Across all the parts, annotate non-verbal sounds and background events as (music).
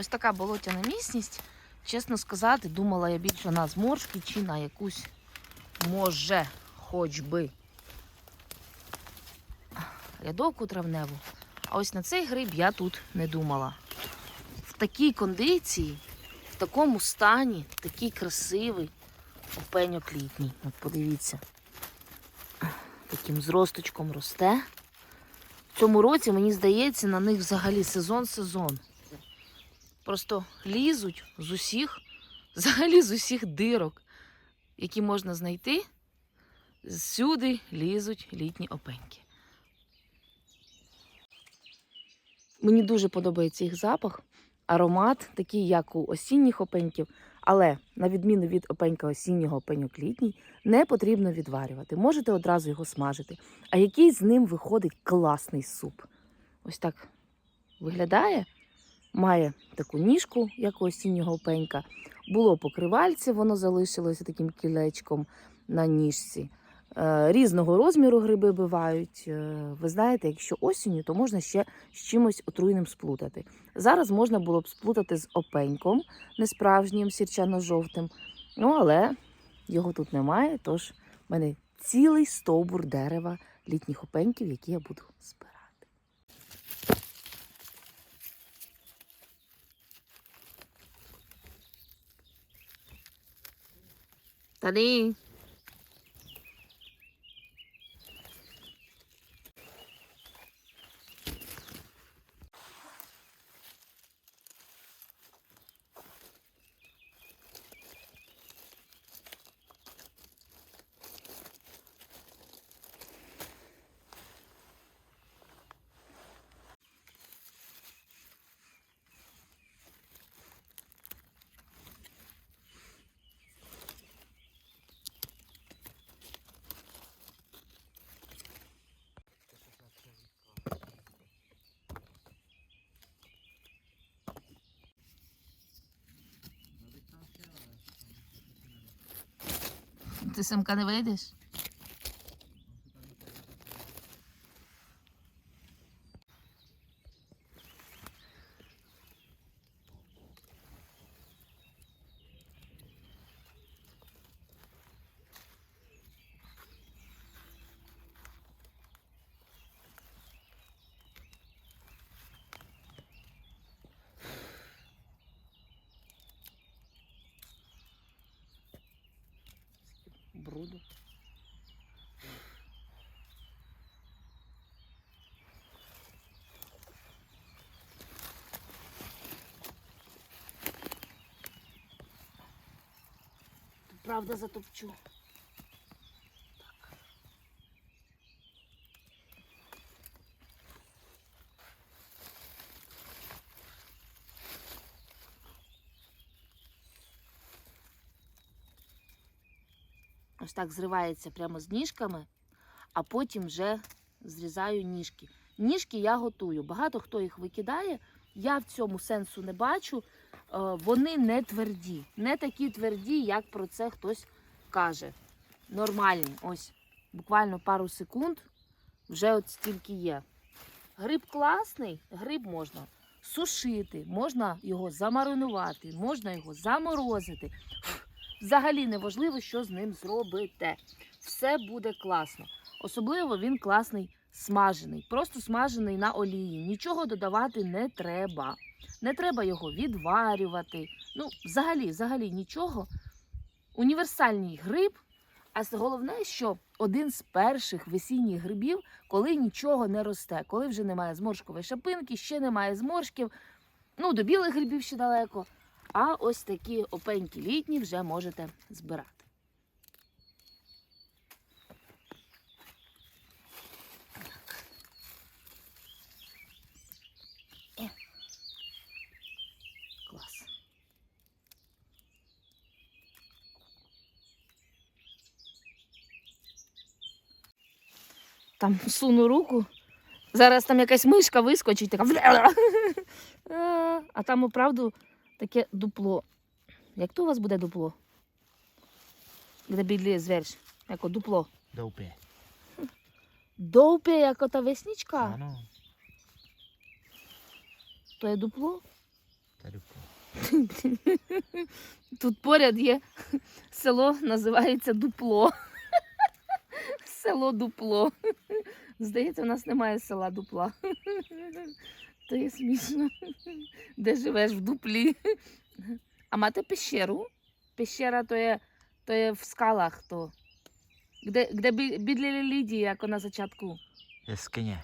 Ось така болотяна місність. Чесно сказати, думала я більше на зморшки чи на якусь може, хоч би рядовку травневу. А ось на цей гриб я тут не думала. В такій кондиції, в такому стані, такий красивий опеньок літній. От подивіться. Таким зросточком росте. В цьому році, мені здається, на них взагалі сезон-сезон. Просто лізуть з усіх, (laughs) взагалі з усіх дирок, які можна знайти. Всюди лізуть літні опеньки. Мені дуже подобається їх запах, аромат, такий, як у осінніх опеньків, але на відміну від опенька осіннього опеньок літній, не потрібно відварювати. Можете одразу його смажити. А який з ним виходить класний суп. Ось так виглядає. Має таку ніжку, як у осіннього опенька. Було покривальце, воно залишилося таким кілечком на ніжці. Е, Різного розміру гриби бувають. Е, Ви знаєте, якщо осінню, то можна ще з чимось отруйним сплутати. Зараз можна було б сплутати з опеньком, несправжнім сірчано-жовтим. Ну, але його тут немає, тож в мене цілий стовбур дерева літніх опеньків, які я буду збирати. Tadi. tu sempre um bocado Beiras? Правда затопчу. Ось так зривається прямо з ніжками, а потім вже зрізаю ніжки. Ніжки я готую. Багато хто їх викидає. Я в цьому сенсу не бачу. Е, Вони не тверді, не такі тверді, як про це хтось каже. Нормальні. Ось буквально пару секунд вже от стільки є. Гриб класний, гриб можна сушити, можна його замаринувати, можна його заморозити. Взагалі не важливо, що з ним зробите. Все буде класно. Особливо він класний смажений, просто смажений на олії. Нічого додавати не треба. Не треба його відварювати. Ну, взагалі, взагалі нічого. Універсальний гриб. А головне, що один з перших весінніх грибів, коли нічого не росте, коли вже немає зморшкової шапинки, ще немає зморшків. Ну, до білих грибів ще далеко. А ось такі опенькі літні вже можете збирати. Е. Клас. Там суну руку. Зараз там якась мишка вискочить, така. А там, оправду, таке дупло. Як то у вас буде дупло? Де бідлі зверш? Як дупло. Doupě. Довпе, як ота веснічка. Ano, То є дупло. je duplo. (laughs) Тут поряд є село, називається Дупло. Село Дупло. (laughs) Здається, в нас немає села Дупла. (laughs) То є смішно. (laughs) Де живеш в дуплі. А мати пещеру? Пещера то є, то є в скалах. То. Де, де бі- біля Лідії, як на зачатку. Jaskině.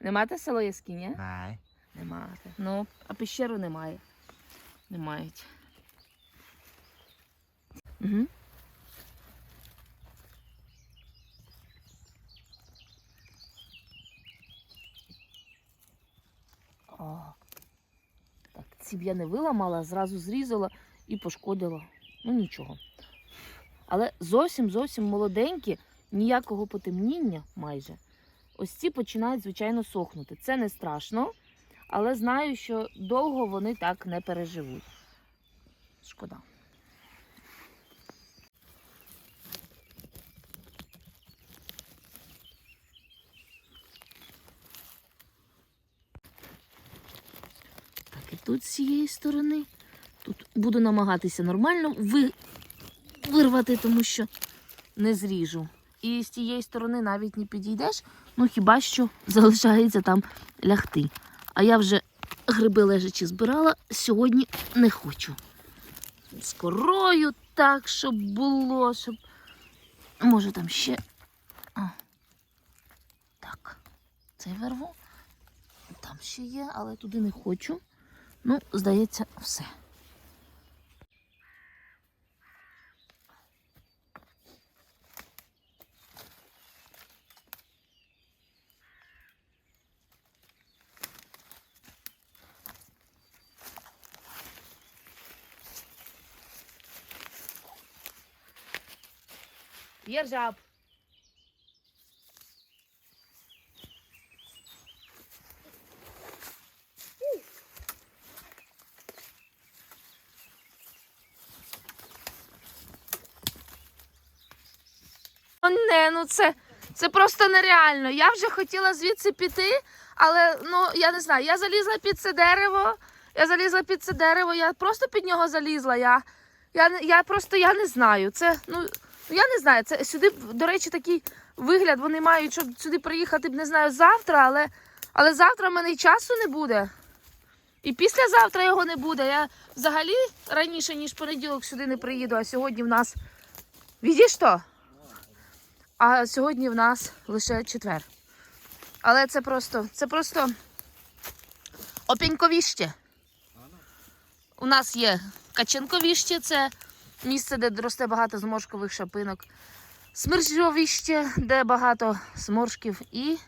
Не мати село Яскіня? Ne. Не мати. Ну, а пещеру немає. Не мають. Угу. О. Так, ці б я не виламала, зразу зрізала і пошкодила. Ну нічого. Але зовсім зовсім молоденькі, ніякого потемніння майже. Ось ці починають, звичайно, сохнути. Це не страшно, але знаю, що довго вони так не переживуть. Шкода. Тут з цієї сторони. Тут буду намагатися нормально ви... вирвати, тому що не зріжу. І з тієї сторони навіть не підійдеш, ну хіба що залишається там лягти. А я вже гриби лежачи збирала, сьогодні не хочу. З корою так, щоб було, щоб. Може там ще. А. Так, цей вирву. Там ще є, але туди не хочу. Ну, здається, все. Є. О, не, ну це, це просто нереально. Я вже хотіла звідси піти, але ну я не знаю, я залізла під це дерево. Я залізла під це дерево, я просто під нього залізла. Я, я, я просто я не знаю. Це, ну, я не знаю. Це сюди, до речі, такий вигляд вони мають, щоб сюди приїхати, не знаю, завтра, але, але завтра в мене й часу не буде. І післязавтра його не буде. Я взагалі раніше, ніж понеділок, сюди не приїду, а сьогодні в нас. Відіш то? А сьогодні в нас лише четвер. Але це просто, це просто опіньковіще. У нас є Каченковіще, це місце, де росте багато зморшкових шапинок. Смиржовіще, де багато сморшків. І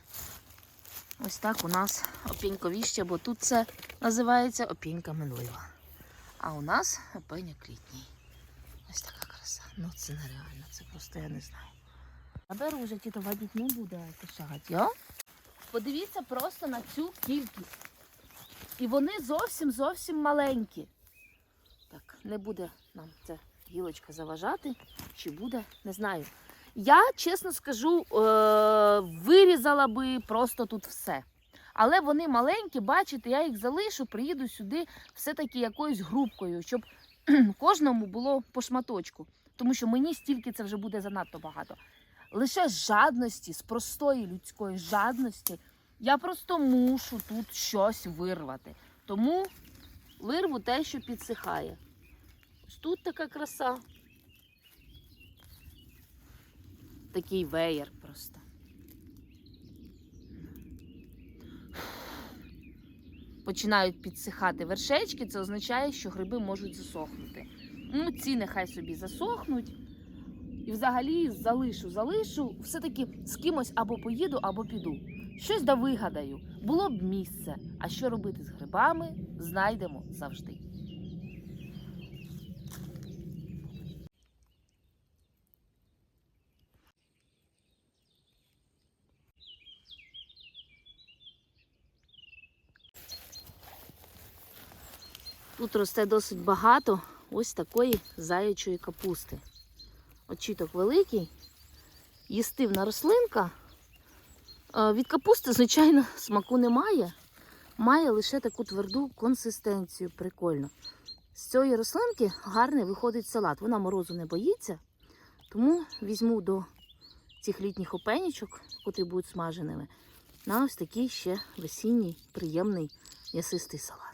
ось так у нас опіньковіще, бо тут це називається опінька минлива. А у нас опеняк літній. Ось така краса. Ну це нереально, це просто я не знаю. Наберу вже тіто водіть не буде кошагати, йо? Подивіться просто на цю кількість. І вони зовсім зовсім маленькі. Так, не буде нам ця гілочка заважати. Чи буде, не знаю. Я, чесно скажу, е- вирізала би просто тут все. Але вони маленькі, бачите, я їх залишу, приїду сюди все-таки якоюсь групкою, щоб кожному було по шматочку. Тому що мені стільки це вже буде занадто багато. Лише з жадності, з простої людської жадності, я просто мушу тут щось вирвати. Тому вирву те, що підсихає. Ось тут така краса. Такий веєр просто. Починають підсихати вершечки, це означає, що гриби можуть засохнути. Ну, ці нехай собі засохнуть. І взагалі залишу, залишу, все-таки з кимось або поїду, або піду. Щось да вигадаю. Було б місце. А що робити з грибами, знайдемо завжди. Тут росте досить багато ось такої заячої капусти. Очіток великий, їстивна рослинка. Е, Від капусти, звичайно, смаку немає. має лише таку тверду консистенцію. Прикольно. З цієї рослинки гарний виходить салат. Вона морозу не боїться, тому візьму до цих літніх опенічок, котрі будуть смаженими, на ось такий ще весінній, приємний м'ясистий салат.